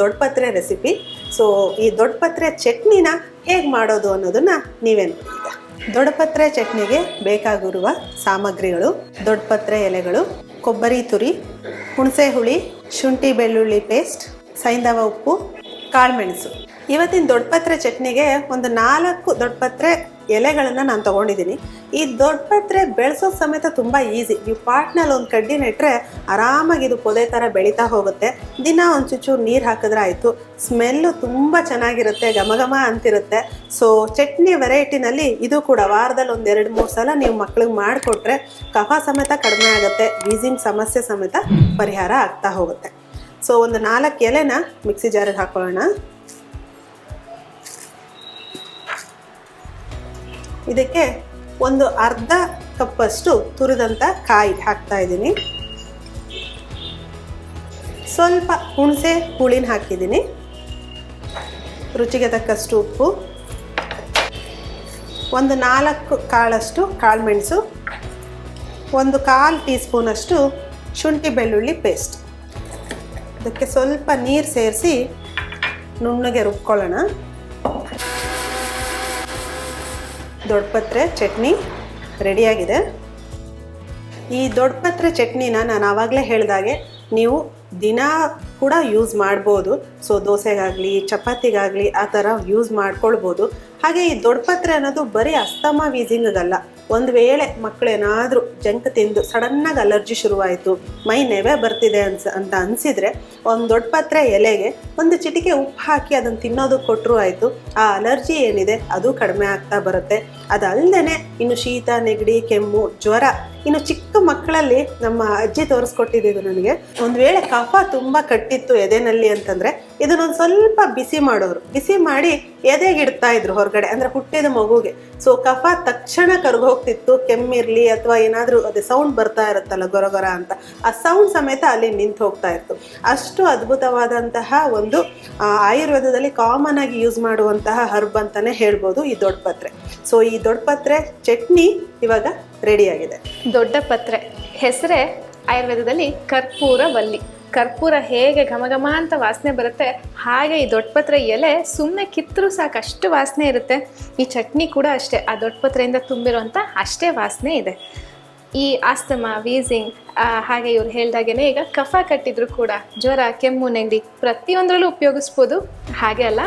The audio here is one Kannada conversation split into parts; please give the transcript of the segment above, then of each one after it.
ದೊಡ್ಡಪತ್ರೆ ರೆಸಿಪಿ ಸೊ ಈ ದೊಡ್ಡಪತ್ರೆ ಚಟ್ನಿನ ಹೇಗೆ ಮಾಡೋದು ಅನ್ನೋದನ್ನ ನೀವೇ ನೋಡಿ ಈಗ ದೊಡ್ಡಪತ್ರೆ ಚಟ್ನಿಗೆ ಬೇಕಾಗಿರುವ ಸಾಮಗ್ರಿಗಳು, ದೊಡ್ಡಪತ್ರೆ ಎಲೆಗಳು, ಕೊಬ್ಬರಿ ತುರಿ, ಹುಣಸೆ ಹುಳಿ, ಶುಂಠಿ ಬೆಳ್ಳುಳ್ಳಿ ಪೇಸ್ಟ್ ಸೈಂಧವ ಉಪ್ಪು, ಕಾಳುಮೆಣಸು. ಇವತ್ತಿನ ದೊಡ್ಡಪತ್ರೆ ಚಟ್ನಿಗೆ ಒಂದು ನಾಲ್ಕು ದೊಡ್ಡಪತ್ರೆ ಎಲೆಗಳನ್ನು ನಾನು ತೊಗೊಂಡಿದ್ದೀನಿ ಈ ದೊಡ್ಡಪತ್ರೆ ಬೆಳೆಸೋ ಸಮೇತ ತುಂಬ ಈಸಿ. ನೀವು ಪಾಟ್ನಲ್ಲಿ ಒಂದು ಕಡ್ಡಿ ನೆಟ್ಟರೆ ಆರಾಮಾಗಿ ಇದು ಪೊದೆ ಥರ ಬೆಳೀತಾ ಹೋಗುತ್ತೆ. ದಿನ ಒಂದು ನೀರು ಹಾಕಿದ್ರೆ ಆಯಿತು. ಸ್ಮೆಲ್ಲು ತುಂಬ ಚೆನ್ನಾಗಿರುತ್ತೆ ಘಮ ಘಮ ಅಂತಿರುತ್ತೆ. ಸೊ ಚಟ್ನಿ ವೆರೈಟಿನಲ್ಲಿ ಇದು ಕೂಡ ವಾರದಲ್ಲಿ ಒಂದು ಎರಡು ಮೂರು ಸಲ ನೀವು ಮಕ್ಳಿಗೆ ಮಾಡಿಕೊಟ್ರೆ ಕಫ ಸಮೇತ ಕಡಿಮೆ ಆಗುತ್ತೆ ವೀಸಿಂಗ್ ಸಮಸ್ಯೆ ಸಮೇತ ಪರಿಹಾರ ಆಗ್ತಾ ಹೋಗುತ್ತೆ. ಸೊ ಒಂದು ನಾಲ್ಕು ಎಲೆನ ಮಿಕ್ಸಿ ಜಾರಿಗೆ ಹಾಕೊಳ್ಳೋಣ. ಇದಕ್ಕೆ ಒಂದು ಅರ್ಧ ಕಪ್ಪಷ್ಟು ತುರಿದಂಥ ಕಾಯಿ ಹಾಕ್ತಾ ಇದ್ದೀನಿ. ಸ್ವಲ್ಪ ಹುಣಸೆ ಹುಳಿನ ಹಾಕಿದ್ದೀನಿ. ರುಚಿಗೆ ತಕ್ಕಷ್ಟು ಉಪ್ಪು. ಒಂದು ನಾಲ್ಕು ಕಾಳಷ್ಟು ಕಾಳುಮೆಣಸು ಒಂದು ಕಾಲು ಟೀ ಸ್ಪೂನಷ್ಟು ಶುಂಠಿ ಬೆಳ್ಳುಳ್ಳಿ ಪೇಸ್ಟ್. ಇದಕ್ಕೆ ಸ್ವಲ್ಪ ನೀರು ಸೇರಿಸಿ ನುಣ್ಣಗೆ ರುಬ್ಕೊಳ್ಳೋಣ. ದೊಡ್ಡಪತ್ರೆ ಚಟ್ನಿ ರೆಡಿಯಾಗಿದೆ. ಈ ದೊಡ್ಡಪತ್ರೆ ಚಟ್ನಿನ ನಾನು ಆವಾಗಲೇ ಹೇಳಿದಾಗೆ ನೀವು ದಿನ ಕೂಡ ಯೂಸ್ ಮಾಡ್ಬೋದು. ಸೊ ದೋಸೆಗಾಗಲಿ, ಚಪಾತಿಗಾಗಲಿ ಆ ಥರ ಯೂಸ್ ಮಾಡ್ಕೊಳ್ಬೋದು. ಹಾಗೆ ಈ ದೊಡ್ಡಪತ್ರೆ ಅನ್ನೋದು ಬರೀ ಅಸ್ತಮ ವೀಸಿಂಗಲ್ಲ ಒಂದು ವೇಳೆ ಮಕ್ಕಳೇನಾದರೂ ಜಂಕ್ ತಿಂದು ಸಡನ್ನಾಗಿ ಅಲರ್ಜಿ ಶುರುವಾಯಿತು, ಮೈ ನೆವೆ ಬರ್ತಿದೆ ಅನ್ಸ ಅಂತ ಅನಿಸಿದರೆ ಒಂದು ದೊಡ್ಡ ಪತ್ರೆ ಎಲೆಗೆ ಒಂದು ಚಿಟಿಕೆ ಉಪ್ಪು ಹಾಕಿ ಅದನ್ನು ತಿನ್ನೋದು ಕೊಟ್ಟರು ಆಯಿತು. ಆ ಅಲರ್ಜಿ ಏನಿದೆ ಅದು ಕಡಿಮೆ ಆಗ್ತಾ ಬರುತ್ತೆ. ಅದಲ್ಲದೆ ಇನ್ನು ಶೀತ, ನೆಗಡಿ, ಕೆಮ್ಮು, ಜ್ವರ ಇನ್ನು ಚಿಕ್ಕ ಮಕ್ಕಳಲ್ಲಿ ನಮ್ಮ ಅಜ್ಜಿ ತೋರಿಸ್ಕೊಟ್ಟಿದ್ದು ನನಗೆ. ಒಂದು ವೇಳೆ ಕಫ ತುಂಬ ಕಟ್ಟಿತ್ತು ಎದೆನಲ್ಲಿ ಅಂತಂದರೆ, ಇದನ್ನೊಂದು ಸ್ವಲ್ಪ ಬಿಸಿ ಮಾಡೋರು. ಬಿಸಿ ಮಾಡಿ ಎದೆಗೆ ಇಡ್ತಾ ಇದ್ರು ಹೊರಗಡೆ, ಅಂದರೆ ಹುಟ್ಟಿದ ಮಗುಗೆ. ಸೊ ಕಫ ತಕ್ಷಣ ಕರ್ಗೋಗ್ತಿತ್ತು, ಕೆಮ್ಮಿರಲಿ ಅಥವಾ ಏನಾದರೂ ಅದೇ ಸೌಂಡ್ ಬರ್ತಾ ಇರುತ್ತಲ್ಲ ಗೊರಗೊರ ಅಂತ. ಆ ಸೌಂಡ್ ಸಮೇತ ಅಲ್ಲಿ ನಿಂತು ಹೋಗ್ತಾ ಇತ್ತು. ಅಷ್ಟು ಅದ್ಭುತವಾದಂತಹ ಒಂದು ಆಯುರ್ವೇದದಲ್ಲಿ ಕಾಮನ್ ಆಗಿ ಯೂಸ್ ಮಾಡುವಂತಹ ಹರ್ಬ್ ಅಂತಾನೆ ಹೇಳ್ಬೋದು ಈ ದೊಡ್ಡಪತ್ರೆ ಸೊ ಈ ದೊಡ್ಡಪತ್ರೆ ಚಟ್ನಿ ಇವಾಗ ರೆಡಿಯಾಗಿದೆ ದೊಡ್ಡ ಪತ್ರೆ. ಹೆಸರೇ ಆಯುರ್ವೇದದಲ್ಲಿ ಕರ್ಪೂರ ವಲ್ಲಿ. ಕರ್ಪೂರ ಹೇಗೆ ಘಮಘಮ ಘಮ ಅಂತ ವಾಸನೆ ಬರುತ್ತೆ, ಹಾಗೆ ಈ ದೊಡ್ಡಪತ್ರೆ ಎಲೆ ಸುಮ್ಮನೆ ಕಿತ್ತರೂ ಸಾಕು, ಅಷ್ಟು ವಾಸನೆ ಇರುತ್ತೆ. ಈ ಚಟ್ನಿ ಕೂಡ ಅಷ್ಟೇ, ಆ ದೊಡ್ಡಪತ್ರೆಯಿಂದ ತುಂಬಿರುವಂಥ ಅಷ್ಟೇ ವಾಸನೆ ಇದೆ. ಈ ಆಸ್ತಮ, ವೀಸಿಂಗ್ ಹಾಗೆ ಇವ್ರು ಹೇಳ್ದಾಗೇನೆ ಈಗ ಕಫ ಕಟ್ಟಿದ್ರು ಕೂಡ, ಜ್ವರ, ಕೆಮ್ಮು, ನೆಗಡಿ ಪ್ರತಿಯೊಂದರಲ್ಲೂ ಉಪಯೋಗಿಸ್ಬೋದು. ಹಾಗೆ ಅಲ್ಲ,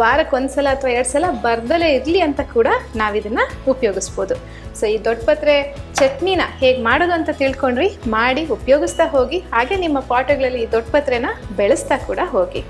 ವಾರಕ್ಕೆ ಒಂದ್ಸಲ ಅಥವಾ ಎರಡು ಸಲ ಬರ್ದಲೇ ಇರಲಿ ಅಂತ ಕೂಡ ನಾವಿದನ್ನು ಉಪಯೋಗಿಸ್ಬೋದು. ಸೊ ಈ ದೊಡ್ಡಪತ್ರೆ ಚಟ್ನಿನ ಹೇಗೆ ಮಾಡೋದು ಅಂತ ತಿಳ್ಕೊಂಡ್ರಿ, ಮಾಡಿ ಉಪಯೋಗಿಸ್ತಾ ಹೋಗಿ, ಹಾಗೆ ನಿಮ್ಮ ಪಾಟ್ಗಳಲ್ಲಿ ಈ ದೊಡ್ಡಪತ್ರೆನ ಬೆಳೆಸ್ತಾ ಕೂಡ ಹೋಗಿ.